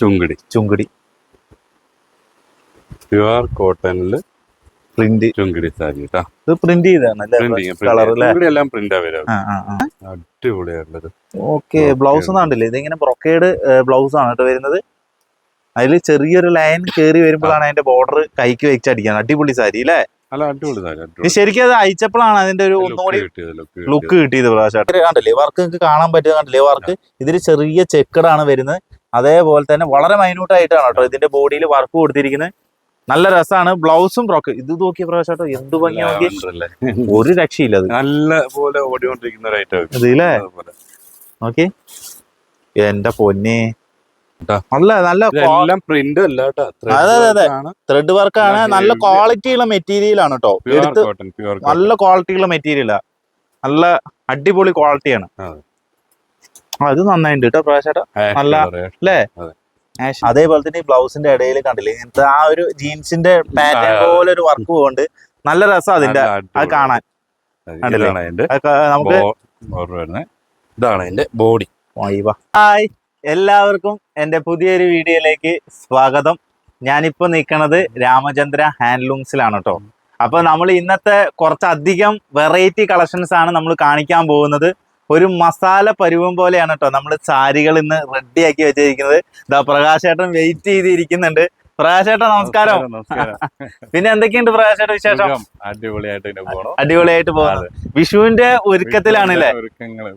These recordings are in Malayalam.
ചുങ്കിടി. ചുങ്കിടി. പ്യുവർ കോട്ടണിൽ പ്രിന്റ്. ചുങ്കിടി സാരി കേട്ടോ ഇത് പ്രിന്റ് ചെയ്താണ് എല്ലാം പ്രിന്റ് അടിപൊളിയായിട്ടുള്ളത്. ഓക്കെ. ബ്ലൗസ് കണ്ടില്ലേ? ഇതിങ്ങനെ ബ്രൊക്കേഡ് ബ്ലൗസ് ആണ് കേട്ടോ വരുന്നത്. അതിൽ ചെറിയൊരു ലൈൻ കയറി വരുമ്പോഴാണ് അതിന്റെ ബോർഡർ കൈക്ക് വെച്ച് അടിക്കാൻ. അടിപൊളി സാരി അല്ലേ ശരിക്കും അത് അയച്ചപ്പോഴാണ് അതിന്റെ ഒരു ഒന്നുകൂടി ലുക്ക് കിട്ടിയത് ലുക്ക് ലുക്ക് കിട്ടിയത്. പ്രാവശ്യം. കണ്ടില്ലേ? വർക്ക് നിങ്ങൾക്ക് കാണാൻ പറ്റുന്ന കണ്ടില്ലേ? വർക്ക് ഇതിൽ ചെറിയ ചെക്കടാണ് വരുന്നത്. അതേപോലെ തന്നെ വളരെ മൈന്യൂട്ട് ആയിട്ടാണ് കേട്ടോ ഇതിന്റെ ബോഡിയിൽ വർക്ക് കൊടുത്തിരിക്കുന്നത് നല്ല രസമാണ് ബ്ലൗസും ബ്രോക്ക് ഇത് നോക്കിയ പ്രാവശ്യം എന്ത് ഭംഗിയാണെങ്കിൽ ഒരു രക്ഷയില്ല അത്. നല്ല പോലെ ഓടിക്കൊണ്ടിരിക്കുന്ന ഒരു ഐറ്റം നോക്കി. എന്റെ പൊന്നെ. നല്ല നല്ല ഇതെല്ലാം പ്രിന്റ് അല്ല അതെ, അതെ. ത്രെഡ് വർക്ക് ആണ്. നല്ല ക്വാളിറ്റിയുള്ള heavy. ക്വാളിറ്റി ഉള്ള മെറ്റീരിയൽ ആണ് കേട്ടോ. നല്ല ക്വാളിറ്റി ഉള്ള മെറ്റീരിയലാ നല്ല അടിപൊളി ക്വാളിറ്റിയാണ് അതെ. നന്നായിട്ടുണ്ട് കേട്ടോ പ്രാവശ്യം നല്ല- അല്ലേ അതെ. അതേപോലെ തന്നെ ഈ ബ്ലൗസിന്റെ ഇടയിൽ കണ്ടില്ലേ ഇങ്ങനത്തെ ആ ഒരു ജീൻസിന്റെ പാറ്റേൺ പോലെ ഒരു വർക്ക് പോകുന്നുണ്ട് നല്ല രസം അതിന്റെ. അത് കാണാൻ. നമുക്ക് ഇതാണ് എന്റെ ബോഡി ഹായ്. എല്ലാവർക്കും എന്റെ പുതിയൊരു വീഡിയോയിലേക്ക് സ്വാഗതം. ഞാനിപ്പോ നിൽക്കുന്നത് രാമചന്ദ്ര ഹാൻഡ്ലൂംസിലാണ് കേട്ടോ അപ്പൊ നമ്മൾ ഇന്നത്തെ കുറച്ചധികം വെറൈറ്റി കളക്ഷൻസ് ആണ് നമ്മൾ കാണിക്കാൻ പോകുന്നത്. ഒരു മസാല പരുവം പോലെയാണ് കേട്ടോ നമ്മൾ സാരികൾ ഇന്ന് റെഡിയാക്കി വെച്ചിരിക്കുന്നത്. ഇതാ പ്രകാശേട്ടൻ വെയിറ്റ് ചെയ്തിരിക്കുന്നുണ്ട്. പ്രകാശേട്ടൻ നമസ്കാരം പിന്നെ എന്തൊക്കെയുണ്ട് പ്രകാശേട്ട വിശേഷം? അടിപൊളിയായിട്ട് അടിപൊളിയായിട്ട് പോകുന്നത് വിഷുവിന്റെ ഒരുക്കത്തിലാണല്ലേ?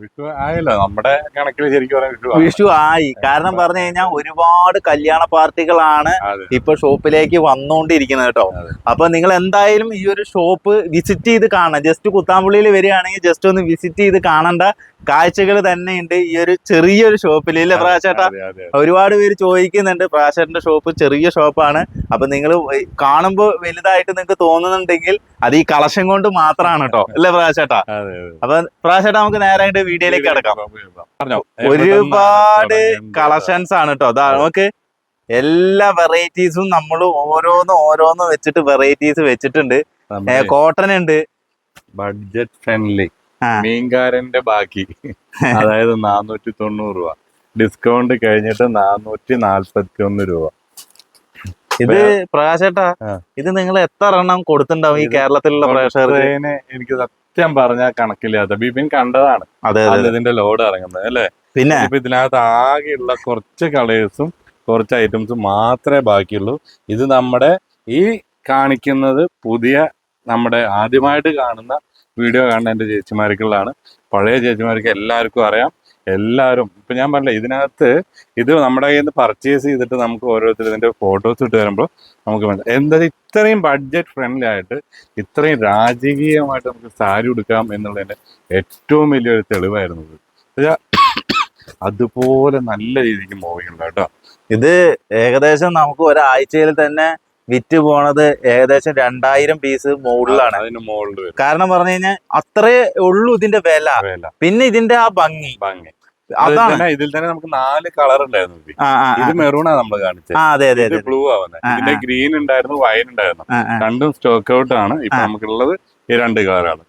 വിഷു ആയല്ലോ. നമ്മുടെ കണക്കിൽ ശരിക്കും വിഷു ആയി. കാരണം പറഞ്ഞു കഴിഞ്ഞാൽ ഒരുപാട് കല്യാണ പാർട്ടികളാണ് ഇപ്പൊ ഷോപ്പിലേക്ക് വന്നുകൊണ്ടിരിക്കുന്നത് കേട്ടോ. അപ്പൊ നിങ്ങൾ എന്തായാലും ഈ ഒരു ഷോപ്പ് വിസിറ്റ് ചെയ്ത് കാണണം. ജസ്റ്റ് കുത്താമ്പുള്ളിയിൽ വരികയാണെങ്കിൽ ജസ്റ്റ് ഒന്ന് വിസിറ്റ് ചെയ്ത് കാണണ്ട. കാഴ്ചകൾ തന്നെ ഉണ്ട് ഈ ഒരു ചെറിയൊരു ഷോപ്പിൽ. ഇല്ലേ പ്രാശേട്ട അതെ. ഒരുപാട് പേര് ചോദിക്കുന്നുണ്ട് പ്രാശേട്ടന്റെ ഷോപ്പ് ചെറിയ ഷോപ്പാണ് അപ്പൊ നിങ്ങൾ കാണുമ്പോൾ വലുതായിട്ട് നിങ്ങൾക്ക് തോന്നുന്നുണ്ടെങ്കിൽ അത് ഈ കളക്ഷൻ കൊണ്ട് മാത്രമാണ് കേട്ടോ അല്ലേ പ്രാശേട്ടാ. അപ്പൊ പ്രാശേട്ട നമുക്ക് നേരായിട്ട് വീഡിയോയിലേക്ക് കിടക്കാം. ഒരുപാട്. കളക്ഷൻസ് ആണ് കേട്ടോ അതാ നമുക്ക് എല്ലാ വെറൈറ്റീസും നമ്മൾ ഓരോന്ന് ഓരോന്ന് വെച്ചിട്ട് വെറൈറ്റീസ് വെച്ചിട്ടുണ്ട്. കോട്ടൺ ഉണ്ട്. Budget friendly. മീൻകാരന്റെ ബാക്കി. അതായത് നാനൂറ്റി തൊണ്ണൂറ് രൂപ. ഡിസ്കൗണ്ട് കഴിഞ്ഞിട്ട് നാനൂറ്റി നാല്പത്തി ഒന്ന് രൂപ. ഇത് പ്രകാശേട്ടാ ഇത് നിങ്ങൾ എത്ര എണ്ണം കൊടുത്തിണ്ടാവും ഈ കേരളത്തിലുള്ള പ്രേക്ഷകർക്ക്? എനിക്ക് സത്യം പറഞ്ഞാൽ കണക്കില്ലാത്ത. ബിപിൻ കണ്ടതാണ്. ഇതിന്റെ ലോഡ് ഇറങ്ങുന്നത് അല്ലെ? പിന്നെ? ഇപ്പൊ ഇതിനകത്ത് ആകെയുള്ള കുറച്ച് കളേഴ്സും കുറച്ച് ഐറ്റംസും മാത്രമേ ബാക്കിയുള്ളൂ. ഇത് നമ്മുടെ ഈ കാണിക്കുന്നത് പുതിയ നമ്മുടെ ആദ്യമായിട്ട് കാണുന്ന വീഡിയോ കാണുന്ന എന്റെ ചേച്ചിമാർക്കുള്ളതാണ്. പഴയ ചേച്ചിമാർക്ക് എല്ലാവർക്കും അറിയാം. എല്ലാവരും ഇപ്പൊ ഞാൻ പറഞ്ഞില്ല ഇതിനകത്ത് ഇത് നമ്മുടെ കയ്യിൽ നിന്ന് പർച്ചേസ് ചെയ്തിട്ട് നമുക്ക് ഓരോരുത്തർ ഇതിന്റെ ഫോട്ടോസ് ഇട്ട് വരുമ്പോൾ നമുക്ക് മനസ്സിലാവും എന്താ ഇത്രയും ബഡ്ജറ്റ് ഫ്രണ്ട്ലി ആയിട്ട് ഇത്രയും രാജകീയമായിട്ട് നമുക്ക് സാരി ഉടുക്കാം എന്നുള്ളതിന്റെ ഏറ്റവും വലിയൊരു തെളിവായിരുന്നു ഇത്. അതുപോലെ നല്ല രീതിക്ക് മൂവിങ് ഉണ്ട് കേട്ടോ. ഇത് ഏകദേശം നമുക്ക് ഒരാഴ്ചയിൽ തന്നെ വിറ്റ് പോണത് ഏകദേശം രണ്ടായിരം പീസ് മുകളിലാണ് കാരണം പറഞ്ഞു കഴിഞ്ഞാൽ അത്രേ ഉള്ളൂ ഇതിന്റെ വില. പിന്നെ ഇതിന്റെ ആ ഭംഗി. ഭംഗി. അതാണ്. ഇതിൽ തന്നെ നമുക്ക് നാല് കളർ ഉണ്ടായിരുന്നു ഇത് മെറൂണാ നമ്മൾ കാണിച്ചത് ബ്ലൂ ആവുന്നത് ഇതിന്റെ ഗ്രീൻ ഉണ്ടായിരുന്നു വൈൻ ഉണ്ടായിരുന്നു. രണ്ടും സ്റ്റോക്ക് ഔട്ട് ആണ്. ഇപ്പൊ നമുക്കുള്ളത് ഈ രണ്ട് കളറാണ്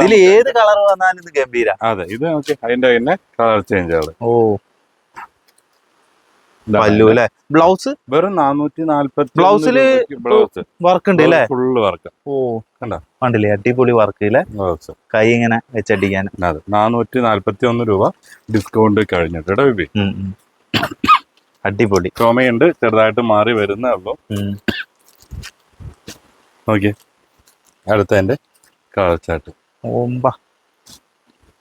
ഇതിൽ ഏത് കളർ വന്നാലും ഇത് ഗംഭീര. അതെ ഇത് നമുക്ക് അതിന്റെ തന്നെ കളർ ചേഞ്ച് ആണ്. ഓ. പല്ലു അല്ലെ? ബ്ലൗസ്? വെറും നാനൂറ്റി നാല്പത്തി ബ്ലൗസിൽ ബ്ലൗസ്. വർക്ക് ഉണ്ട് അല്ലേ? Full work. ഓ കണ്ടോ? കണ്ടില്ലേ? അടിപൊളി വർക്ക് ഇല്ലേ കൈ ഇങ്ങനെ വെച്ചടിക്കാൻ. അതെ നാനൂറ്റി നാല്പത്തി ഒന്ന് രൂപ ഡിസ്കൗണ്ട് കഴിഞ്ഞിട്ട് ബിബി. അടിപൊളി. ചുമയുണ്ട് ചെറുതായിട്ട് മാറി വരുന്നേ അപ്പൊ. നോക്കിയേ. അടുത്തതിന്റെ കാഴ്ചാട്ട്. ചാർട്ട് ഓമ്പ.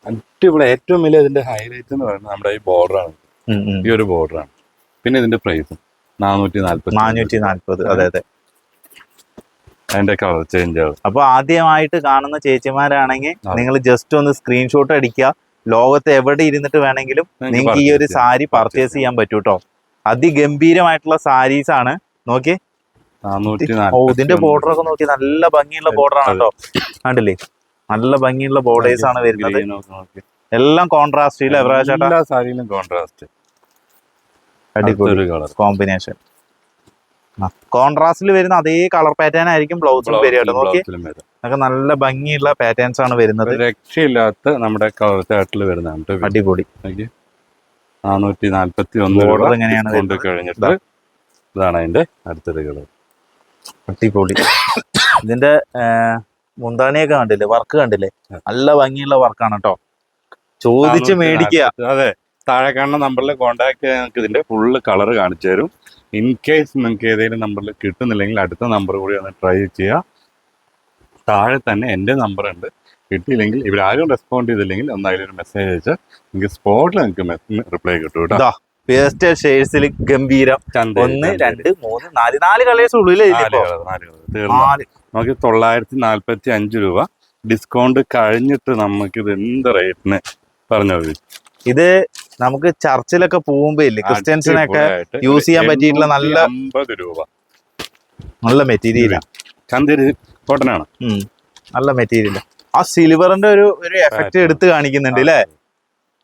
അടിപൊളി. ഏറ്റവും വലിയ ഇതിന്റെ ഹൈലൈറ്റ് എന്ന് പറയുന്നത് നമ്മുടെ ഈ ബോർഡറാണ്. ഈ ഒരു ബോർഡറാണ് പിന്നെ ഇതിന്റെ പ്രൈസ് നാനൂറ്റി നാല്പത് നാനൂറ്റി നാല്പത് അതെ അതെ. അതിന്റെ കളർ ചേഞ്ച് ആവും അപ്പൊ ആദ്യമായിട്ട് കാണുന്ന ചേച്ചിമാരാണെങ്കിൽ നിങ്ങൾ ജസ്റ്റ് ഒന്ന് സ്ക്രീൻഷോട്ട് അടിക്കുക. ലോകത്ത് എവിടെ ഇരുന്നിട്ട് വേണമെങ്കിലും നിങ്ങൾക്ക് ഈ ഒരു സാരി പർച്ചേസ് ചെയ്യാൻ പറ്റൂ കേട്ടോ അതിഗംഭീരമായിട്ടുള്ള സാരീസ് ആണ്. നോക്കി. ഓ ഇതിന്റെ ബോർഡർ ഒക്കെ നോക്കി. നല്ല ഭംഗിയുള്ള ബോർഡർ ആണ് കേട്ടോ കണ്ടില്ലേ? നല്ല ഭംഗിയുള്ള ബോർഡേഴ്സ് ആണ് വരുന്നത്. എല്ലാം കോൺട്രാസ്റ്റ് ഇല്ല ചേട്ടാ എല്ലാ സാരിയിലും കോൺട്രാസ്റ്റ് അടിപൊളി കോമ്പിനേഷൻ. കോൺട്രാസ്റ്റിൽ വരുന്ന അതേ കളർ പാറ്റേൺ ആയിരിക്കും ബ്ലൗസും വരിക കേട്ടോ നോക്കി. നല്ല ഭംഗിയുള്ള പാറ്റേൺസ് ആണ് വരുന്നത്. രക്ഷയില്ലാത്ത നമ്മുടെ കളർ ചാർട്ടിൽ വരുന്നതാണ് അടിപൊളി. നാനൂറ്റി നാല്പത്തി ഒന്ന് എങ്ങനെയാണ് ഡിസ്കൗണ്ട് കഴിഞ്ഞിട്ട് ഇതാണ് അതിന്റെ അടുത്തൊരു കളർ. അടിപൊളി. ഇതിന്റെ മുന്താണിയൊക്കെ കണ്ടില്ലേ? വർക്ക് കണ്ടില്ലേ? നല്ല ഭംഗിയുള്ള വർക്കാണ് കേട്ടോ. ചോദിച്ച് മേടിക്കുക. അതെ. താഴെ കാണുന്ന നമ്പറിൽ കോൺടാക്ട് ചെയ്യാൻ നിങ്ങൾക്ക് ഇതിന്റെ ഫുള്ള് കളർ കാണിച്ചു തരും. ഇൻ കേസ് നിങ്ങൾക്ക് ഏതെങ്കിലും നമ്പറിൽ കിട്ടുന്നില്ലെങ്കിൽ അടുത്ത നമ്പർ കൂടി ഒന്ന് ട്രൈ ചെയ്യുക താഴെ തന്നെ എന്റെ നമ്പർ ഉണ്ട്. കിട്ടിയില്ലെങ്കിൽ ഇവരാരും റെസ്പോണ്ട് ചെയ്തില്ലെങ്കിൽ ഒന്ന് ഒരു മെസ്സേജ് അയച്ചാൽ നിങ്ങൾക്ക് സ്പോട്ടിൽ നിങ്ങൾക്ക് റിപ്ലൈ കിട്ടും കേട്ടോ പേസ്റ്റൽ ഷെയ്ഡ്സിൽ ഗംഭീരം. ഒന്ന്. രണ്ട് മൂന്ന് നാല്. നാല് കളേഴ്സ് ഉള്ളൂ നമുക്ക് തൊള്ളായിരത്തി നാല്പത്തി അഞ്ച് രൂപ ഡിസ്കൗണ്ട് കഴിഞ്ഞിട്ട് നമുക്ക് ഇത് എന്ത് റേറ്റിന് പറഞ്ഞു ഇത് നമുക്ക് ചർച്ചിലൊക്കെ പോകുമ്പോ ഇല്ലേ ക്രിസ്ത്യൻസിനൊക്കെ യൂസ് ചെയ്യാൻ പറ്റിയിട്ടുള്ള നല്ല- അമ്പത് രൂപ. നല്ല മെറ്റീരിയലാണ് ചന്തേരി കോട്ടനാണ്. നല്ല മെറ്റീരിയൽ. ആ സിൽവറിന്റെ ഒരു ഒരു എഫക്റ്റ് എടുത്ത് കാണിക്കുന്നുണ്ട് അല്ലേ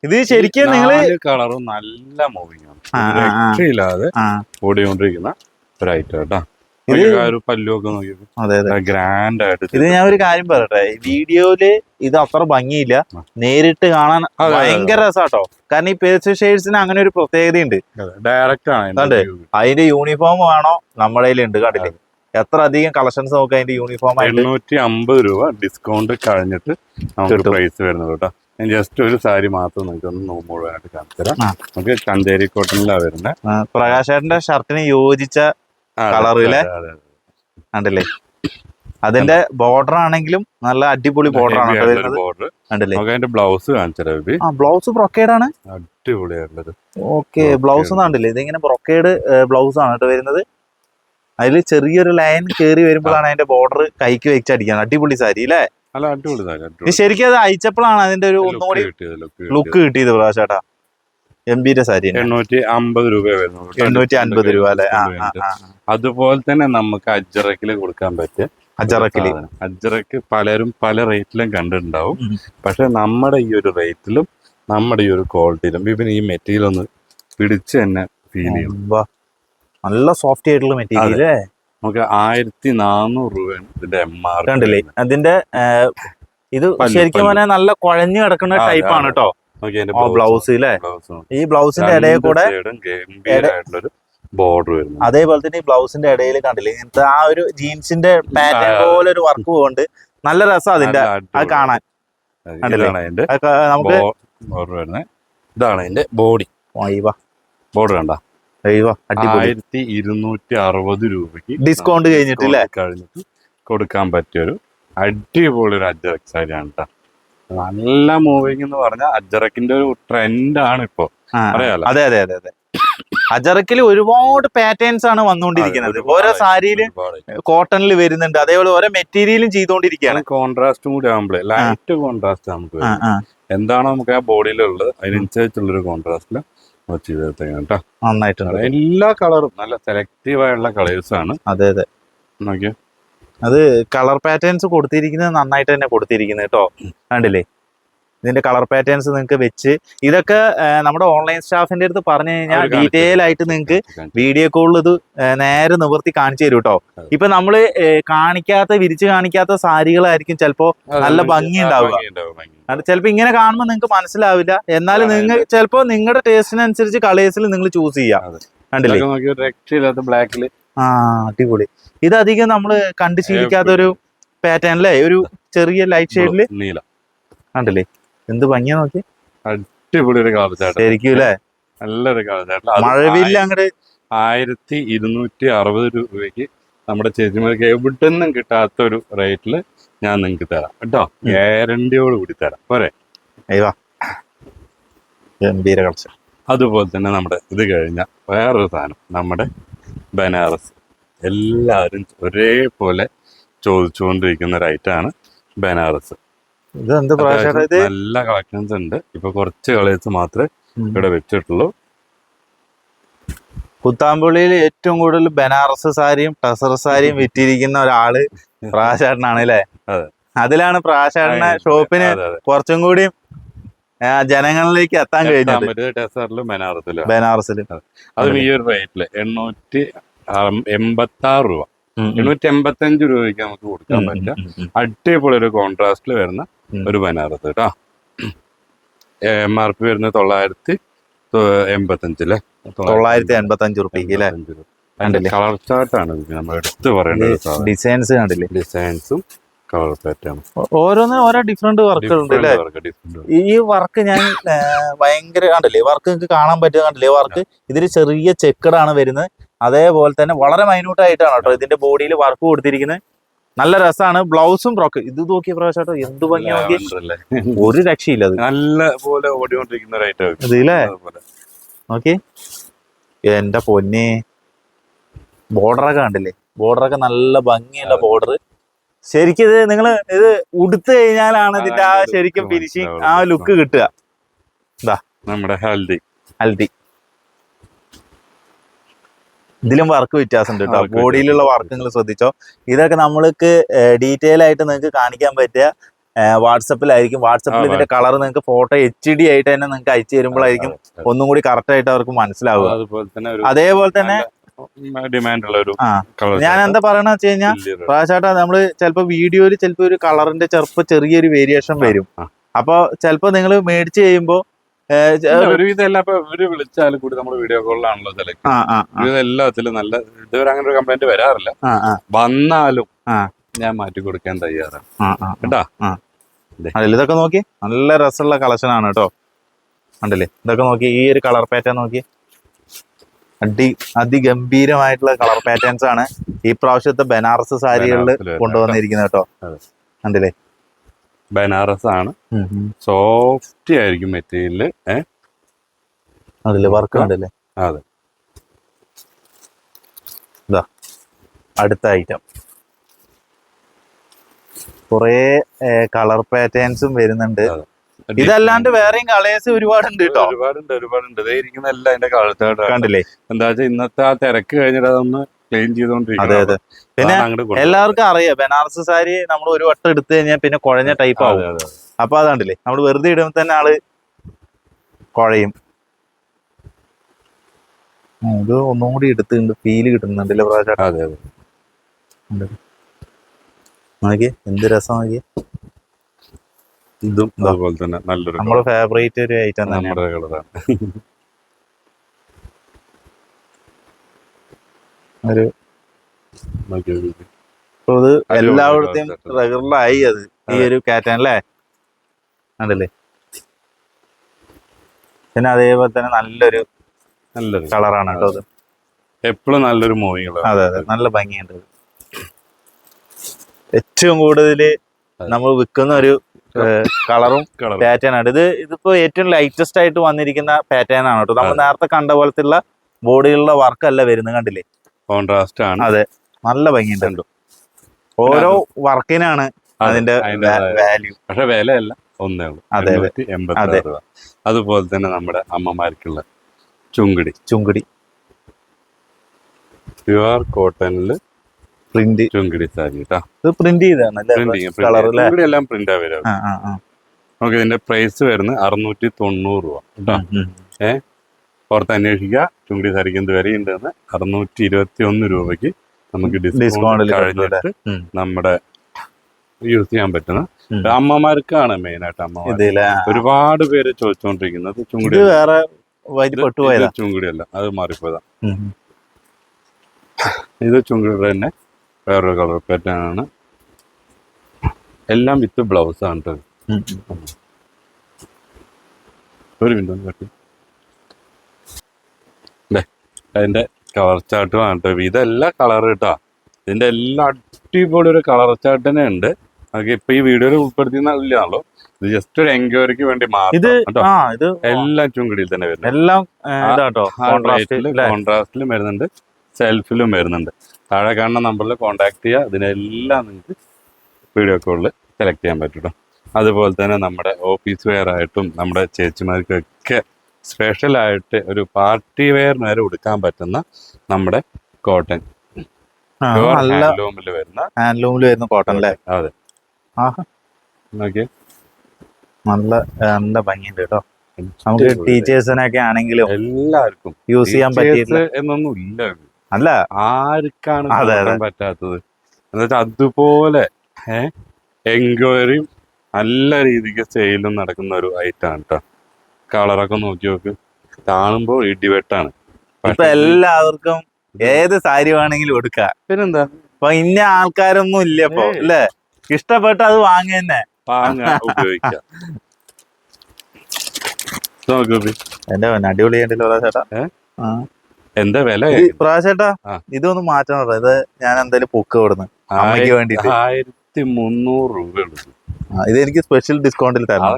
ഇത് ശരിക്കും നിങ്ങൾ കളറും നല്ല മൂവിങ് ആണ് ഒരു. രക്ഷയില്ലാതെ ഓടിക്കൊണ്ടിരിക്കുന്ന ഐറ്റം കേട്ടോ. ഗ്രാൻഡ് ആയിട്ട് ഇത് ഞാൻ ഒരു കാര്യം പറയട്ടെ? വീഡിയോയിൽ ഇത് അത്ര ഭംഗിയില്ല. നേരിട്ട് കാണാൻ. ഭയങ്കര രസാട്ടോ. കാരണം ഈ പേഴ്സ് ഷെയ്ഡ്സിന് അങ്ങനെ ഒരു പ്രത്യേകതയുണ്ട്. ഡയറക്റ്റ് ആണ് അതിന്റെ അതെ. യൂണിഫോം വേണോ? നമ്മുടെ ഉണ്ട് കണ്ടില്ലേ? എത്ര അധികം കളക്ഷൻസ് നോക്കാം അതിന്റെ യൂണിഫോം എണ്ണൂറ്റി അമ്പത് രൂപ ഡിസ്കൗണ്ട് കഴിഞ്ഞിട്ട് നമുക്ക് പ്രൈസ് വരുന്നത് കേട്ടോ. ഞാൻ ജസ്റ്റ് ഒരു സാരി മാത്രം നിങ്ങൾക്ക് ഒന്ന് നോ- മുഴുവനായിട്ട് കാണിച്ചു തരാം. നമുക്ക് ചന്തേരി കോട്ടണിലാണ് വരുന്നത് പ്രകാശേട്ടന്റെ ഷർട്ടിന് യോജിച്ച കളറിലെ? കണ്ടില്ലേ? അതിന്റെ ബോർഡർ ആണെങ്കിലും നല്ല അടിപൊളി ബോർഡർ ആണ് ബോർഡർ അതിന്റെ ബ്ലൗസ് കാണിച്ചു ബ്ലൗസ് ബ്രൊക്കേഡ് ആണ്? ഓക്കെ. ബ്ലൗസ് കണ്ടില്ലേ? ഇതിങ്ങനെ ബ്രൊക്കേഡ് ബ്ലൗസ് ആണ് കേട്ടോ വരുന്നത്. അതിൽ ചെറിയൊരു ലൈൻ കയറി വരുമ്പോഴാണ് അതിന്റെ ബോർഡർ കൈക്ക് വെച്ചടിക്കാൻ. അടിപൊളി സാരി അല്ലേ? ശരിക്കും അത് അയച്ചപ്പോഴാണ് അതിന്റെ ഒരു ഒന്നുകൂടി ലുക്ക് കിട്ടിയത് പ്രാവശ്യം എം കിട്ടിയത് പ്രകാശേട്ടാ. എംബിയുടെ സാരി. എണ്ണൂറ്റി അമ്പത് രൂപ എണ്ണൂറ്റി അൻപത് രൂപ അല്ലെ? അതുപോലെ തന്നെ നമുക്ക് അജ്രക്കിൽ കൊടുക്കാൻ പറ്റിയ അജറക്കിൽ. അജറക്ക് പലരും പല റേറ്റിലും കണ്ടിട്ടുണ്ടാവും. പക്ഷെ നമ്മുടെ ഈ ഒരു റേറ്റിലും നമ്മുടെ ഈ ഒരു ക്വാളിറ്റിയിലും ഇവന് ഈ മെറ്റീരിയൽ ഒന്ന് പിടിച്ച് തന്നെ ഫീൽ ചെയ്യും. നല്ല സോഫ്റ്റ് ആയിട്ടുള്ള മെറ്റീരിയൽ നമുക്ക് ആയിരത്തി നാനൂറ് രൂപയാണ് ഇതിന്റെ എം ആർ കണ്ടില്ലേ? അതിന്റെ ഇത് ശരിക്കും. പറഞ്ഞാൽ നല്ല കുഴഞ്ഞു കിടക്കുന്ന ടൈപ്പാണ് ടൈപ്പ് ആണ് കേട്ടോ ബ്ലൗസ് അല്ലേ? ഈ ബ്ലൗസിന്റെ ഇടയിൽ കൂടെ ഗംഭീരമായിട്ടുള്ളൊരു ബോർഡർ വരുന്നത്. അതേപോലെ തന്നെ ഈ ബ്ലൗസിന്റെ ഇടയിൽ കണ്ടില്ലേ ഇങ്ങനത്തെ ആ ഒരു ജീൻസിന്റെ പാറ്റേൺ പോലെ ഒരു വർക്ക് പോകുന്നുണ്ട് നല്ല രസം അതിന്റെ. അത് കാണാൻ. നമുക്ക് ബോർഡർ വരുന്നത്. ഇതാണ് അതിന്റെ ബോഡി ബോർഡർ കണ്ട? ആയിരത്തി ഇരുന്നൂറ്റി അറുപത് രൂപക്ക് ഡിസ്കൗണ്ട് കഴിഞ്ഞിട്ടില്ലേ? കഴിഞ്ഞിട്ട് കൊടുക്കാൻ പറ്റിയൊരു അടിപൊളി ഒരു അജറക് സാരിയാണ് കേട്ടോ നല്ല മൂവിങ് എന്ന് പറഞ്ഞാൽ അജറക്കിന്റെ ഒരു ട്രെൻഡ് ആണ് ഇപ്പൊ. അറിയാലോ? അതെ അതെ അതെ അതെ. അജറക്കിൽ ഒരുപാട് പാറ്റേൺസ് ആണ് വന്നുകൊണ്ടിരിക്കുന്നത്. ഓരോ സാരിയിൽ കോട്ടണിൽ വരുന്നുണ്ട്. അതേപോലെ ഓരോ മെറ്റീരിയലും ചെയ്തുകൊണ്ടിരിക്കുകയാണ്. കോൺട്രാസ്റ്റും കൂടി ആകുമ്പോഴേ ലൈറ്റ് കോൺട്രാസ്റ്റ് നമുക്ക് എന്താണോ നമുക്ക് ആ ബോഡിയിലുള്ളത് അതിനനുസരിച്ചുള്ളൊരു കോൺട്രാസ്റ്റിൽ ചെയ്തെടുത്തേക്കാം നന്നായിട്ടുണ്ട്. എല്ലാ കളറും നല്ല സെലക്റ്റീവ് ആയുള്ള കളേഴ്സ് ആണ്. അതെ അതെ. നോക്കിയോ. അത് കളർ പാറ്റേൺസ് കൊടുത്തിരിക്കുന്നത് നന്നായിട്ട് തന്നെ കൊടുത്തിരിക്കുന്നത് കേട്ടോ. കണ്ടില്ലേ? ഇതിന്റെ കളർ പാറ്റേൺസ് നിങ്ങൾക്ക് വെച്ച് ഇതൊക്കെ നമ്മുടെ ഓൺലൈൻ സ്റ്റാഫിന്റെ അടുത്ത് പറഞ്ഞു കഴിഞ്ഞാൽ ഡീറ്റെയിൽ ആയിട്ട് നിങ്ങൾക്ക് വീഡിയോ കോളിൽ ഇത് നേരെ നിവർത്തി കാണിച്ചു തരും കേട്ടോ. ഇപ്പൊ നമ്മൾ കാണിക്കാത്ത വിരിച്ചു കാണിക്കാത്ത സാരികളായിരിക്കും ചിലപ്പോ നല്ല ഭംഗി ഉണ്ടാവുക. അത് ചിലപ്പോ ഇങ്ങനെ കാണുമ്പോൾ നിങ്ങൾക്ക് മനസ്സിലാവില്ല. എന്നാലും നിങ്ങൾ ചിലപ്പോ നിങ്ങളുടെ ടേസ്റ്റിനനുസരിച്ച് കളേഴ്സിൽ നിങ്ങൾ ചൂസ് ചെയ്യാം. കണ്ടില്ലേ? ബ്ലാക്കിൽ ആ അടിപൊളി. ഇതധികം നമ്മൾ കണ്ടു ശീലിക്കാത്ത ഒരു പാറ്റേൺ അല്ലേ ഒരു ചെറിയ ലൈറ്റ് ഷെയ്ഡിൽ നീല. കണ്ടില്ലേ? എന്ത് ഭംഗിയാ നോക്കി അടിപൊളി ഒരു ചാട്ടം. ശരിക്കും അല്ലേ നല്ലൊരു ചാട്ടം. മഴവില്ല അങ്ങോട്ട് ആയിരത്തി ഇരുന്നൂറ്റി അറുപത് രൂപയ്ക്ക് നമ്മുടെ ചേച്ചിമാർക്ക് എവിടെ നിന്നും കിട്ടാത്ത ഒരു റേറ്റിൽ ഞാൻ നിങ്ങൾക്ക് തരാം. കേട്ടോ? ഗ്യാരണ്ടിയോട് കൂടി തരാം. പോരെ? അയ്യോ ഗംഭീര കളിച്ച അതുപോലെ തന്നെ നമ്മുടെ ഇത് കഴിഞ്ഞ വേറൊരു സാധനം നമ്മുടെ ബനാറസ്. എല്ലാവരും ഒരേപോലെ ചോദിച്ചുകൊണ്ടിരിക്കുന്ന ഒരു ഐറ്റമാണ് ബനാറസ്. നല്ല കളക്ഷൻസ് ഉണ്ട്. ഇപ്പൊ കുറച്ച് കളേഴ്സ് മാത്രമേ ഇവിടെ വെച്ചിട്ടുള്ളൂ. കുത്താമ്പുള്ളിയിൽ ഏറ്റവും കൂടുതൽ ബനാറസ് സാരിയും ടസർ സാരിയും വിറ്റിരിക്കുന്ന ഒരാൾ പ്രാശാട്ടനാണ് അല്ലേ? അതെ. അതിലാണ് പ്രാശാടന ഷോപ്പിന്. കുറച്ചും കൂടി ജനങ്ങളിലേക്ക് എത്താൻ കഴിഞ്ഞു കഴിഞ്ഞത്. ടെസറിലും ബനാറസിലും. ബനാറസിൽ അതും. ഈ ഒരു റേറ്റിൽ എണ്ണൂറ്റി എൺപത്തി ആറ് രൂപ. എണ്ണൂറ്റി എൺപത്തി അഞ്ച് രൂപയ്ക്ക് നമുക്ക് കൊടുക്കാൻ പറ്റുക. അടിപൊളി ഒരു കോൺട്രാസ്റ്റിൽ വരുന്ന. ഒരു ബനാറസ് കേട്ടോ. എം ആർ പി വരുന്നത് തൊള്ളായിരത്തി എൺപത്തഞ്ചല്ലേ? തൊള്ളായിരത്തി എൺപത്തി അഞ്ച് റുപ്യക്ക് അല്ലേ? കണ്ടില്ലേ? കളർ ചാർട്ടാണ് നമ്മൾ എടുത്ത് പറയുന്നത് ഡിസൈൻസ് കണ്ടില്ലേ? ഡിസൈൻസും കളർ ചാർട്ടാണ് ഓരോന്നും ഓരോ ഡിഫറെന്റ് വർക്ക് അല്ലേ? ഈ വർക്ക് ഞാൻ ഭയങ്കര കണ്ടില്ലേ? വർക്ക് നിങ്ങൾക്ക് കാണാൻ പറ്റുക കണ്ടില്ലേ? വർക്ക് ഇതിൽ ചെറിയ ചെക്കടാണ് വരുന്നത്. അതേപോലെ തന്നെ വളരെ മൈന്യൂട്ട് ആയിട്ടാണ് കേട്ടോ ഇതിന്റെ ബോഡിയിൽ വർക്ക് കൊടുത്തിരിക്കുന്നത്. നല്ല രസമാണ് ബ്ലൗസും ഫ്രോക്ക്. ഇത് നോക്കിയ പ്രാവശ്യം എന്ത് ഭംഗിയാ ഒരു രക്ഷയില്ല അത്. നല്ല പോലെ ഓടിക്കൊണ്ടിരിക്കുന്ന ഒരു ഐറ്റം നോക്കി. എന്റെ പൊന്നെ. ബോർഡറൊക്കെ കണ്ടില്ലേ? ബോർഡറൊക്കെ നല്ല ഭംഗിയുള്ള ബോർഡർ ശരിക്കും ഇത് നിങ്ങൾ ഇത് ഉടുത്തു കഴിഞ്ഞാലാണ് ഇതിന്റെ ആ ശരിക്കും ഫിനിഷിങ് ആ. ലുക്ക് കിട്ടുക. നമ്മുടെ ഹൽദി. ഹൽദി. ഇതിലും വർക്ക് വ്യത്യാസമുണ്ട് കേട്ടോ ബോഡിയിലുള്ള. വർക്ക് നിങ്ങൾ ശ്രദ്ധിച്ചോ. ഇതൊക്കെ നമ്മൾക്ക് ഡീറ്റെയിൽ ആയിട്ട് നിങ്ങൾക്ക് കാണിക്കാൻ പറ്റിയ വാട്സപ്പിലായിരിക്കും. വാട്സപ്പിൽ ഇതിന്റെ കളർ നിങ്ങൾക്ക് ഫോട്ടോ എച്ച് ഡി ആയിട്ട് തന്നെ നിങ്ങൾക്ക് അയച്ചു തരുമ്പോഴായിരിക്കും ഒന്നും കൂടി കറക്റ്റ് ആയിട്ട് അവർക്ക് മനസ്സിലാവുക. അതുപോലെ തന്നെ ഡിമാൻഡ് ഉള്ള ഒരു ഞാൻ എന്താ പറയണ വെച്ച് കഴിഞ്ഞാൽ പ്രാവശ്യമായിട്ട് നമ്മൾ ചിലപ്പോ വീഡിയോയിൽ ചിലപ്പോ ഒരു കളറിന്റെ ചെറുപ്പ ചെറിയൊരു വേരിയേഷൻ വരും. അപ്പൊ ചിലപ്പോ നിങ്ങൾ മേടിച്ച് കഴിയുമ്പോ ഒരുവിധം എല്ലാം ഇപ്പൊ ഇവർ വിളിച്ചാലും കൂടി നമ്മുടെ വീഡിയോ കോളിലാണല്ലോ സെലക്ട് ഇത് എല്ലാത്തിലും നല്ല ഇതുവരെ അങ്ങനെ ഒരു കംപ്ലൈന്റ് വരാറില്ല. വന്നാലും ഞാൻ മാറ്റി കൊടുക്കാൻ തയ്യാറാണ്. കേട്ടാ? ഇതൊക്കെ നോക്കി. നല്ല രസമുള്ള കളക്ഷൻ ആണ് കേട്ടോ. കണ്ടില്ലേ? ഇതൊക്കെ നോക്കി. ഈ ഒരു കളർ പാറ്റേൺ നോക്കി. അടി അതിഗംഭീരമായിട്ടുള്ള കളർ പാറ്റേൺസ് ആണ് ഈ പ്രാവശ്യത്തെ ബനാറസ് സാരികളിൽ കൊണ്ടുവന്നിരിക്കുന്നത് കേട്ടോ. കണ്ടില്ലേ? ബനാറസ് ആണ്. സോഫ്റ്റ് ആയിരിക്കും മെറ്റീരിയൽ. അതിൽ വർക്ക് ഉണ്ടല്ലേ അതെ. ഇതാ അടുത്ത ഐറ്റം കുറേ കളർ പാറ്റേൺസും വരുന്നുണ്ട്. ഇതല്ലാണ്ട് വേറെയും കളേഴ്സ് ഒരുപാടുണ്ട് കേട്ടോ. ഒരുപാടുണ്ട് ഒരുപാടുണ്ട്. ഇരിക്കുന്ന എല്ലാം അതിന്റെ കണ്ടില്ലേ? എന്താ വെച്ചാൽ ഇന്നത്തെ ആ തിരക്ക് കഴിഞ്ഞിട്ട് അതൊന്ന് അതെ അതെ. പിന്നെ എല്ലാവർക്കും അറിയാം. ബനാറസ് സാരി നമ്മൾ ഒരു വട്ടം എടുത്തു കഴിഞ്ഞാൽ പിന്നെ കുഴഞ്ഞ ടൈപ്പ് ആവും. അപ്പൊ അതാണ്ടില്ലേ? നമ്മൾ വെറുതെ ഇടുമ്പോൾ തന്നെ ആൾ കുഴയും. ഇത് ഒന്നും കൂടി എടുത്തുണ്ട് ഫീൽ കിട്ടുന്നുണ്ടല്ലേ പ്രാവശ്യം? അതെ അതെ. എന്ത് രസം നോക്കി ഇതും. അതുപോലെ തന്നെ നല്ലൊരു നമ്മുടെ ഫേവറേറ്റ് ഒരു ഐറ്റം തന്നെ നമ്മുടെ കളറാണ്. ഒരു അപ്പൊ എല്ലായിടത്തെയും റെഗുലറായി അത്. ഈ ഒരു കാറ്റൻ അല്ലേ? കണ്ടില്ലേ? പിന്നെ അതേപോലെ തന്നെ നല്ലൊരു നല്ലൊരു കളറാണ് കേട്ടോ അത്. എപ്പോഴും നല്ലൊരു മൂവിങ് അതെ അതെ. നല്ല ഭംഗിയുണ്ട് ഏറ്റവും കൂടുതൽ നമ്മൾ വിൽക്കുന്ന ഒരു കളറും പാറ്റേണാണ്. പാറ്റേൺ ആണ് ഇത് ഇതിപ്പോ ഏറ്റവും ലൈറ്റസ്റ്റ് ആയിട്ട് വന്നിരിക്കുന്ന പാറ്റേൺ ആണ് കേട്ടോ. നമ്മൾ നേരത്തെ കണ്ട പോലത്തെ ബോഡിയിലുള്ള വർക്ക് അല്ല വരുന്നത് കണ്ടില്ലേ? കോൺട്രാസ്റ്റ് ആണ്. അതെ. നല്ല ഭംഗിയുണ്ട്. ഓരോ വർക്കിനാണ് അതിന്റെ വാല്യൂ പക്ഷെ വിലയല്ല. ഒന്നേ ഉള്ളൂ. എൺപത്തി രൂപ. അതുപോലെ തന്നെ നമ്മുടെ അമ്മമാർക്കുള്ള ചുങ്കിടി. ചുങ്കിടി. പ്യുവർ കോട്ടണിൽ പ്രിന്റ്. ചുങ്കിടി സാരി ഇത് പ്രിന്റ് ചെയ്താണ് എല്ലാം പ്രിന്റ് ആ വരും ആ ആ ആ. നമുക്ക് ഇതിന്റെ പ്രൈസ് വരുന്നത് അറുന്നൂറ്റി തൊണ്ണൂറ് രൂപ. കേട്ടോ ഉം, പുറത്ത് അന്വേഷിക്കുക. ചുണ്ടി സാരിക്ക് എന്ത് വിലയുണ്ടെന്ന് അറുന്നൂറ്റി ഇരുപത്തി ഒന്ന് രൂപയ്ക്ക് നമുക്ക് ഡിസ്കൗണ്ട് കഴിഞ്ഞിട്ട് നമ്മുടെ യൂസ് ചെയ്യാൻ പറ്റുന്ന അമ്മമാർക്കാണ് മെയിൻ ആയിട്ട് അമ്മമാർ. ഒരുപാട് പേര് ചോദിച്ചുകൊണ്ടിരിക്കുന്നത് ചുങ്കിടി വേറെ വരി അല്ല. അത് മാറിപ്പോയതാ. ഇത് ചുങ്കിടിയുടെ തന്നെ വേറൊരു കളർ പാറ്റേൺ ആണ്. എല്ലാം വിത്ത് ബ്ലൗസ് ആണ്. ഒരു മിനിറ്റ് ഒന്ന് കട്ടി അതിന്റെ കളർ ചാർട്ട് കേട്ടോ ഇതെല്ലാം കളർ കേട്ടോ ഇതിന്റെ എല്ലാ അടിപൊളി ഒരു കളർ ചാർട്ട് തന്നെ ഉണ്ട്. നമുക്ക് ഇപ്പൊ ഈ വീഡിയോയിൽ ഉൾപ്പെടുത്തിയെന്നല്ലോ ഇത് ജസ്റ്റ് ഒരു എൻക്വയറിക്ക് വേണ്ടി മാത്രം എല്ലാം ചുങ്കിടിയിൽ തന്നെ വരുന്നത്. എല്ലാം കോൺട്രാസ്റ്റിലും വരുന്നുണ്ട്. സെൽഫിലും വരുന്നുണ്ട്. താഴെ കാണുന്ന നമ്പറിൽ കോൺടാക്ട് ചെയ്യുക ഇതിനെല്ലാം നിങ്ങൾക്ക് വീഡിയോ കോളിൽ സെലക്ട് ചെയ്യാൻ പറ്റും. അതുപോലെ തന്നെ നമ്മുടെ ഓഫീസ് വെയർ ആയിട്ടും നമ്മുടെ ചേച്ചിമാർക്കൊക്കെ സ്പെഷ്യലായിട്ട് ഒരു പാർട്ടി വെയറിന് വരെ ഉടുക്കാൻ പറ്റുന്ന നമ്മുടെ കോട്ടൺ. ഹാൻഡ്ലൂമിൽ വരുന്ന ഹാൻഡ്ലൂമിൽ വരുന്ന കോട്ടൺ അല്ലേ? അതെ. നോക്കിയേ. നല്ല നല്ല ഭംഗിയുണ്ട് കേട്ടോ. നമുക്ക് ടീച്ചേഴ്സിനൊക്കെ ആണെങ്കിലും എല്ലാവർക്കും. യൂസ് ചെയ്യാൻ പറ്റിയില്ല Teachers എന്നൊന്നും ഇല്ല. അല്ല. ആർക്കാണ്. പറ്റാത്തത്? എന്നുവെച്ചാൽ അതുപോലെ എൻക്വയറിയും നല്ല രീതിക്ക് സെയിലും നടക്കുന്ന ഒരു ഐറ്റം കേട്ടോ. കളറൊക്കെ നോക്കി നോക്ക്. കാണുമ്പോൾ ഇടിവെട്ടാണ് ഇപ്പൊ എല്ലാവർക്കും ഏത് സാരി വേണമെങ്കിലും എടുക്കാം പിന്നെന്താ? അപ്പൊ ഇന്ന ആൾക്കാരൊന്നും ഇല്ല ഇപ്പൊ. അല്ലേ? ഇഷ്ടപ്പെട്ട അത് വാങ്ങ തന്നെ ഉപയോഗിക്കാം. എന്റെ അടിപൊളിയായിട്ടല്ലോ ചേട്ടാ ഏ? ആ. എന്താ വില? പ്രാവശ്യേട്ടാ ഇതൊന്നും മാറ്റണം. ഇത് ഞാൻ എന്തായാലും പൊക്ക് കൊടുന്ന്. അമ്മയ്ക്ക് വേണ്ടിട്ട് ആയിരത്തി മുന്നൂറ് രൂപയുള്ളൂ. ഇത് എനിക്ക് സ്പെഷ്യൽ ഡിസ്കൗണ്ടിൽ തരാം.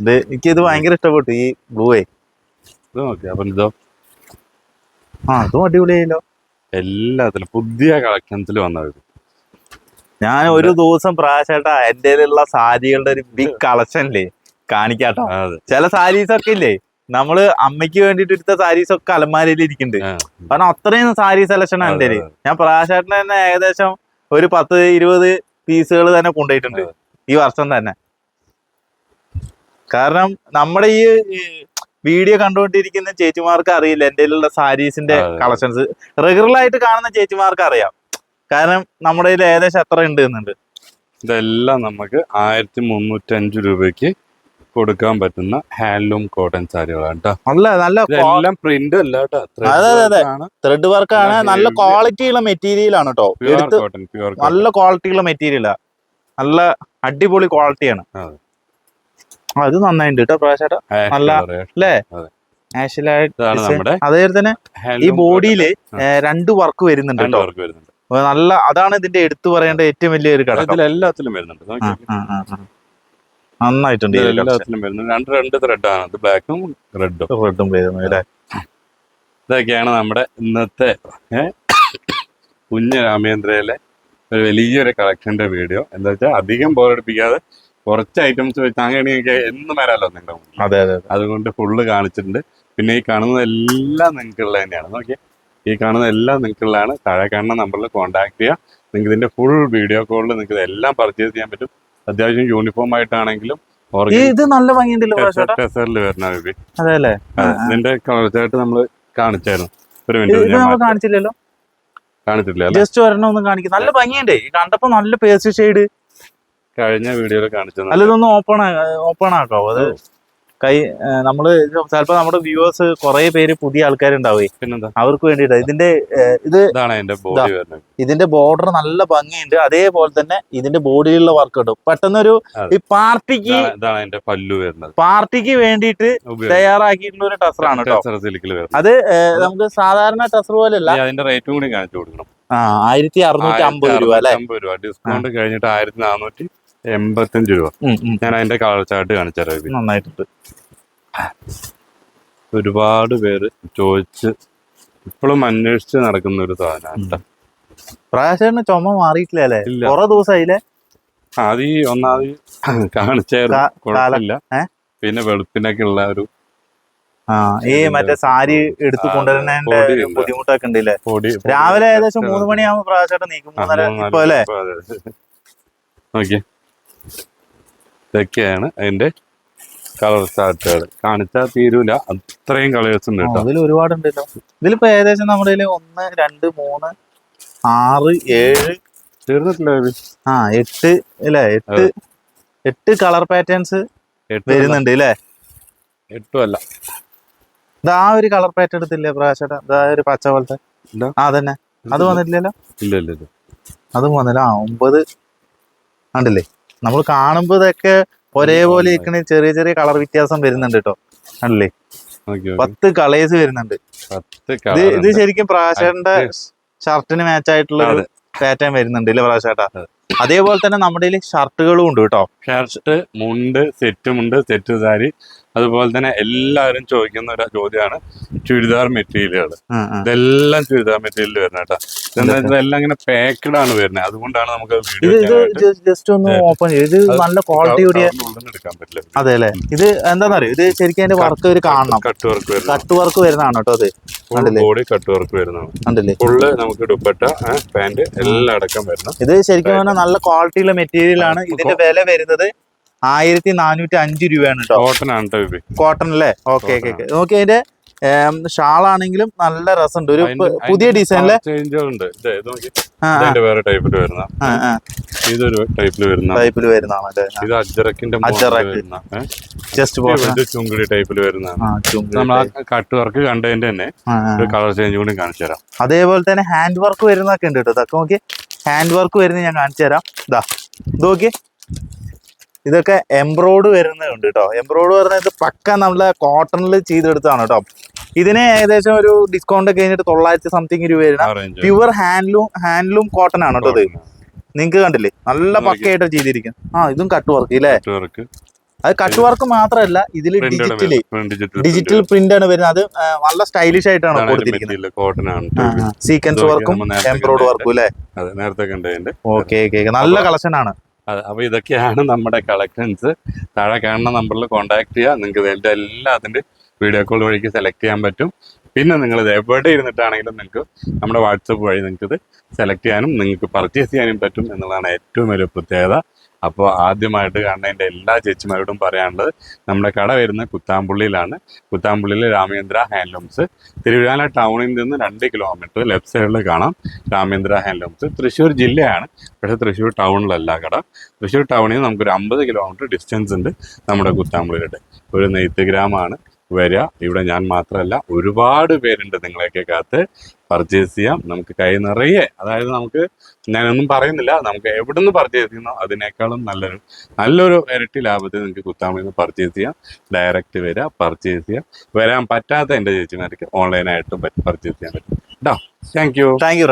ഇത് എനിക്ക് ഇത് ഭയങ്കര ഇഷ്ടപ്പെട്ടു ഈ ബ്ലൂവേ ഇത് നോക്കിയാ അപ്പൊ ഇതോ? ആ അതും അടിപൊളിയായല്ലോ. എല്ലാത്തിലും പുതിയ കളക്ഷൻസിൽ വന്നത് ഞാൻ ഒരു ദിവസം പ്രാവശ്യമായിട്ട് എന്റെ ഉള്ള സാരികളുടെ ഒരു ബിഗ് കളക്ഷൻ ഇല്ലേ കാണിക്കാട്ടോ. ചില സാരീസ് ഒക്കെ ഇല്ലേ നമ്മൾ അമ്മയ്ക്ക് വേണ്ടിട്ട് എടുത്ത സാരീസ് ഒക്കെ അലമാരയിൽ ഇരിക്കുന്നുണ്ട്. കാരണം അത്രയും സാരി സെലക്ഷൻ എന്റെ ഞാൻ പ്രാവശ്യമായിട്ട് തന്നെ ഏകദേശം ഒരു പത്ത് ഇരുപത് പീസുകൾ തന്നെ കൊണ്ടുപോയിട്ടുണ്ട്. ഈ വർഷം തന്നെ. കാരണം നമ്മുടെ ഈ വീഡിയോ കണ്ടുകൊണ്ടിരിക്കുന്ന ചേച്ചിമാർക്ക് അറിയില്ല. എന്റെ കയ്യിലുള്ള സാരീസിന്റെ കളക്ഷൻസ്. റെഗുലർ ആയിട്ട് കാണുന്ന ചേച്ചിമാർക്ക് അറിയാം. കാരണം നമ്മുടെ കയ്യിൽ ഏകദേശം എത്ര ഉണ്ട് എന്നുണ്ട്. ഇതെല്ലാം നമുക്ക് ആയിരത്തി മുന്നൂറ്റി അഞ്ച് രൂപയ്ക്ക് കൊടുക്കാൻ പറ്റുന്ന ഹാൻഡ്ലൂം കോട്ടൺ സാരികളാണ് കേട്ടോ നല്ല നല്ല പ്രിന്റ് അല്ല കേട്ടോ അതെ, അതെ, അതെ. ത്രെഡ് വർക്ക് ആണ്. നല്ല ക്വാളിറ്റിയുള്ള ക്വാളിറ്റി ഉള്ള മെറ്റീരിയൽ ആണ് കേട്ടോ നല്ല ക്വാളിറ്റി ഉള്ള മെറ്റീരിയലാ നല്ല അടിപൊളി ക്വാളിറ്റിയാണ് അതെ. അത് നന്നായിട്ട് നന്നായിട്ടുണ്ട് കേട്ടോ പ്രാവശ്യം നല്ല- അല്ലേ? അതെ. അതേപോലെ തന്നെ ഈ ബോഡിയിൽ. രണ്ട് വർക്ക് വരുന്നുണ്ട് കേട്ടോ നല്ല അതാണ് ഇതിന്റെ എടുത്തു പറയേണ്ട ഏറ്റവും വലിയ ഒരു ഘടകം ഇതിൽ എല്ലാത്തിലും വരുന്നുണ്ട്. നന്നായിട്ടുണ്ട് എല്ലാത്തിനും. എല്ലാത്തിലും രണ്ട് രണ്ട് ത്രെഡാണ് ഇത് ബ്ലാക്കും റെഡും റെഡും അല്ലേ ഇതൊക്കെയാണ് നമ്മുടെ ഇന്നത്തെ കുഞ്ഞ് രാമേന്ദ്രയിലെ ഒരു വലിയൊരു കളക്ഷന്റെ വീഡിയോ. എന്താ വെച്ചാൽ അധികം ബോറടിപ്പിക്കാതെ കുറച്ച് ഐറ്റംസ് വെച്ച് അങ്ങനെയൊക്കെ എന്നും വരാമല്ലോ നിങ്ങളുടെ അതെ അതെ അതെ. അതുകൊണ്ട് ഫുള്ള് കാണിച്ചിട്ടുണ്ട്. പിന്നെ ഈ കാണുന്നത് എല്ലാം നിങ്ങൾക്കുള്ള തന്നെയാണ്. നോക്കിയേ. ഈ കാണുന്ന എല്ലാം നിങ്ങൾക്കുള്ളതാണ്. താഴെ കാണുന്ന നമ്പറിൽ കോൺടാക്ട് ചെയ്യുക നിങ്ങൾക്ക് ഇതിന്റെ ഫുൾ വീഡിയോ കോളിൽ നിങ്ങൾക്ക് ഇതെല്ലാം പർച്ചേസ് ചെയ്യാൻ പറ്റും. അത്യാവശ്യം യൂണിഫോം ആയിട്ടാണെങ്കിലും ഇത് നല്ല ഭംഗിയുണ്ടല്ലോ വരുന്ന ബേബി അതെ അല്ലേ അതെ ഇതിന്റെ കളർ ചാർട്ട് നമ്മൾ കാണിച്ചായിരുന്നു. ഒരു മിനിറ്റ് നമ്മൾ കാണിച്ചില്ലല്ലോ? കാണിച്ചിട്ടില്ല ജസ്റ്റ് ഒരെണ്ണം ഒന്ന് കാണിക്കും. നല്ല ഭംഗിയുണ്ട്. കണ്ടപ്പോ നല്ല പേസ്റ്റ് ഷെയ്ഡ് കഴിഞ്ഞ വീഡിയോയിൽ കാണിച്ചു അല്ല ഇതൊന്ന് ഓപ്പൺ ഓപ്പൺ ആക്കാവോ? അത് കൈ നമ്മൾ നമ്മൾ ചിലപ്പോ നമ്മുടെ വ്യൂവേഴ്സ് കുറെ പേര് പുതിയ ആൾക്കാരുണ്ടാവേ. പിന്നെന്താ? അവർക്ക് വേണ്ടിയിട്ട് ഇതിന്റെ ഇത് ഇതിന്റെ ബോർഡർ നല്ല ഭംഗിയുണ്ട്. അതേപോലെ തന്നെ ഇതിന്റെ ബോഡിയിലുള്ള വർക്ക് ഉണ്ട് പെട്ടെന്നൊരു ഈ പാർട്ടിക്ക് പല്ലു വരുന്നത്. പാർട്ടിക്ക് വേണ്ടിയിട്ട് തയ്യാറാക്കിയിട്ടുള്ള ഒരു ടസറാണ് കേട്ടോ അത് നമുക്ക് സാധാരണ ടസർ പോലെയല്ല. അതിന്റെ റേറ്റും കൂടി കാണിച്ചു കൊടുക്കണം. ആയിരത്തി അറുന്നൂറ്റി അമ്പത് രൂപ അല്ലെ? ഡിസ്കൗണ്ട് കഴിഞ്ഞിട്ട് ആയിരത്തി നാനൂറ്റി എൺപത്തഞ്ച് രൂപ. ഞാൻ അതിന്റെ കളർ ചാർട്ട് കാണിച്ചു നന്നായിട്ടുണ്ട്. ഒരുപാട് പേര് ചോദിച്ച് ഇപ്പോഴും അന്വേഷിച്ച് നടക്കുന്ന ഒരു സാധനമാണ് കേട്ടോ ചുമ മാറിയിട്ടില്ല അല്ലേ. കുറെ ദിവസമായില്ലേ അത് ഈ ഒന്നാമത് കാണിച്ചായിരുന്നു. കുഴപ്പമില്ല. പിന്നെ വെളുപ്പിനൊക്കെ ഉള്ള ഒരു ഈ മറ്റേ സാരി എടുത്ത് കൊണ്ടുവരുന്നതിന്റെ ബുദ്ധിമുട്ടൊക്കെ ഉണ്ടല്ലേ? രാവിലെ ഏകദേശം മൂന്ന് മണിയാകുമ്പോ പ്രായശേട്ടൻ നീക്കും. മൂന്നര ഇപ്പൊ അല്ലേ? നോക്കിയേ. ഇതൊക്കെയാണ് അതിന്റെ കളർ ചാർട്ടുകൾ കാണിച്ചാൽ തീരൂല. അത്രയും കളേഴ്സ് ഉണ്ട് കേട്ടോ. ഒരുപാട് ഒരുപാടുണ്ടല്ലോ. ഇതിലിപ്പോ ഏകദേശം നമ്മുടെ ഒന്ന് രണ്ട് മൂന്ന് ആറ് ഏഴ് തീർന്നിട്ടില്ല ആ എട്ട് അല്ലേ? എട്ട് എട്ട് കളർ പാറ്റേൺസ് എട്ട് വരുന്നുണ്ട് അല്ലേ എട്ടും അല്ല. ഇത് ആ ഒരു കളർ പാറ്റേൺ എടുത്തില്ലേ പ്രാവശ്യം? ഇതാ ഒരു പച്ച പോലത്തെ. ആ തന്നെ അത് വന്നിട്ടില്ലല്ലോ? ഇല്ല ഇല്ല ഇല്ല. അതും വന്നില്ല. ആ ഒമ്പത് കണ്ടില്ലേ? നമ്മൾ കാണുമ്പോ ഇതൊക്കെ ഒരേപോലെ ഇരിക്കണ ചെറിയ ചെറിയ കളർ വ്യത്യാസം വരുന്നുണ്ട് കേട്ടോ. ഓക്കെ പത്ത് കളേഴ്സ് വരുന്നുണ്ട്. ഇത് ഇത് ശരിക്കും പ്രാശേട്ടന്റെ ഷർട്ടിന് മാച്ച് ആയിട്ടുള്ള ഒരു പാറ്റേൺ വരുന്നുണ്ട് ഇല്ലേ പ്രാശേട്ടാ? അതേപോലെ തന്നെ നമ്മുടെ ഷർട്ടുകളും ഉണ്ട് കേട്ടോ. ഷർട്ട് മുണ്ട് സെറ്റും ഉണ്ട്. സെറ്റ് സാരി. അതുപോലെ തന്നെ എല്ലാവരും ചോദിക്കുന്ന ഒരു ചോദ്യമാണ് ചുരിദാർ മെറ്റീരിയലുകൾ. ഇതെല്ലാം ചുരിദാർ മെറ്റീരിയൽ വരുന്ന കേട്ടോ. ഇതെല്ലാം ഇങ്ങനെ പാക്കഡ് ആണ് വരുന്നത്. അതുകൊണ്ടാണ് നമുക്ക് ജസ്റ്റ് ഒന്ന് ഓപ്പൺ ഇത് നല്ല ക്വാളിറ്റി എടുക്കാൻ പറ്റില്ല അതെ അല്ലേ? ഇത് എന്താണെന്നറിയോ ഇത് ശരിക്കും അതിന്റെ വർക്ക് ഒരു കാണണം. കട്ട് വർക്ക് കട്ട് വർക്ക് വരുന്നതാണ് കേട്ടോ അത്? ബോഡി കട്ട് വർക്ക് വരുന്നതാണ്. ഫുള്ള് നമുക്ക് ദുപ്പട്ട പാന്റ് എല്ലാം അടക്കം വരുന്നത്. ഇത് ശരിക്കും പറഞ്ഞാൽ നല്ല ക്വാളിറ്റിയുള്ള മെറ്റീരിയൽ ആണ്. ഇതിന്റെ വില വരുന്നത് ആയിരത്തി നാനൂറ്റി അഞ്ച് രൂപയാണ് കേട്ടോ കോട്ടൺ അല്ലേ? Okay okay okay. നോക്കി അതിന്റെ ഷാളാണെങ്കിലും നല്ല രസമുണ്ട്. ഒരു പുതിയ ഡിസൈനിൽ വേറെ ടൈപ്പിൽ വരുന്ന. ഇതൊരു ടൈപ്പിൽ വരുന്ന. ടൈപ്പിൽ വരുന്നതാണ് അല്ലേ? ഇത്? ജസ്റ്റ് ചുങ്കിടി ടൈപ്പിൽ നമ്മൾ ആ കട്ട് വർക്ക് കണ്ടതിന്റെ തന്നെ. ഒരു കളർ ചേഞ്ച് കൂടി കാണിച്ചു തരാം. അതേപോലെ തന്നെ ഹാൻഡ് വർക്ക് വരുന്നൊക്കെ ഉണ്ട് കേട്ടോ ഇതൊക്കെ നോക്കി. ഹാൻഡ് വർക്ക് വരുന്ന ഞാൻ കാണിച്ചു തരാം. ഇതാ നോക്കി. ഇതൊക്കെ എംബ്രോയ്ഡ് വരുന്നതുണ്ട് കേട്ടോ എംബ്രോയ്ഡ് പറയുന്നത് പക്ക നമ്മളെ കോട്ടണിൽ ചെയ്തെടുത്താണ് കേട്ടോ ഇതിന് ഏകദേശം ഒരു ഡിസ്കൗണ്ട് ഒക്കെ കഴിഞ്ഞിട്ട് തൊള്ളായിരത്തി സംതിങ് രൂപ വരുന്ന പ്യുവർ ഹാൻഡ്ലൂം ഹാൻഡ്ലൂം കോട്ടൺ ആണ് കേട്ടോ ഇത്. നിങ്ങൾക്ക് കണ്ടില്ലേ? നല്ല. പക്കയായിട്ട് ചെയ്തിരിക്കും ആ ഇതും കട്ട് വർക്ക് ഇല്ലേ? അത് കട്ട് വർക്ക് മാത്രമല്ല ഇതിൽ ഡിജിറ്റൽ ഡിജിറ്റൽ ഡിജിറ്റൽ പ്രിന്റ് ആണ് വരുന്നത്. അത് നല്ല സ്റ്റൈലിഷ് ആയിട്ടാണ് കൊടുത്തിരിക്കുന്നത് സീക്വൻസ് വർക്കും എംബ്രോയ്ഡ് വർക്കും അല്ലേ? നേരത്തെ ഓക്കെ ഓക്കെ നല്ല കളക്ഷൻ ആണ്. അതെ അപ്പൊ ഇതൊക്കെയാണ് നമ്മുടെ കളക്ഷൻസ് താഴെ കാണുന്ന നമ്പറിൽ കോൺടാക്ട് ചെയ്യുക നിങ്ങൾക്ക് ഇതിന്റെ എല്ലാത്തിന്റെ വീഡിയോ കോൾ വഴിക്ക് സെലക്ട് ചെയ്യാൻ പറ്റും. പിന്നെ നിങ്ങൾ ഇത് എവിടെ ഇരുന്നിട്ടാണെങ്കിലും നിങ്ങൾക്ക് നമ്മുടെ വാട്സപ്പ് വഴി നിങ്ങൾക്ക് ഇത് സെലക്ട് ചെയ്യാനും നിങ്ങൾക്ക് പർച്ചേസ് ചെയ്യാനും പറ്റും എന്നുള്ളതാണ് ഏറ്റവും വലിയ പ്രത്യേകത. അപ്പോൾ ആദ്യമായിട്ട് കാണുന്നതിന്റെ എല്ലാ ചേച്ചിമാരോടും പറയാനുള്ളത് നമ്മുടെ കട വരുന്ന കുത്താമ്പുള്ളിയിലാണ് കുത്താമ്പുള്ളിയിൽ രാമേന്ദ്ര ഹാൻഡ്ലൂംസ്. തിരുവിഴാല ടൗണിൽ നിന്ന് രണ്ട് കിലോമീറ്റർ ലെഫ്റ്റ് സൈഡിൽ കാണാം രാമേന്ദ്ര ഹാൻഡ്ലൂംസ്. തൃശ്ശൂർ ജില്ലയാണ് പക്ഷേ തൃശ്ശൂർ ടൗണിലല്ല കട. തൃശ്ശൂർ ടൗണിൽ നിന്ന് നമുക്കൊരു അമ്പത് കിലോമീറ്റർ ഡിസ്റ്റൻസ് ഉണ്ട് നമ്മുടെ കുത്താമ്പുള്ളിയിലോട്ട് ഒരു നെയ്ത്ത് ഗ്രാമമാണ് വരിക. ഇവിടെ ഞാൻ മാത്രമല്ല ഒരുപാട് പേരുണ്ട് നിങ്ങളെയൊക്കെ കാത്ത് പർച്ചേസ് ചെയ്യാം നമുക്ക് കൈ നിറയെ അതായത് നമുക്ക് ഞാനൊന്നും പറയുന്നില്ല നമുക്ക് എവിടെ നിന്ന് പർച്ചേസ് ചെയ്യുന്നോ അതിനേക്കാളും നല്ലൊരു നല്ലൊരു ഇരട്ടി ലാഭത്തിൽ നിങ്ങൾക്ക് കുത്താമ്പുള്ളിൽ നിന്ന് പർച്ചേസ് ചെയ്യാം. ഡയറക്റ്റ് വരിക പർച്ചേസ് ചെയ്യാം. വരാൻ പറ്റാത്ത എന്റെ ചേച്ചിമാർക്ക് ഓൺലൈനായിട്ടും പർച്ചേസ് ചെയ്യാൻ പറ്റും. കേട്ടോ താങ്ക് യു. Thank you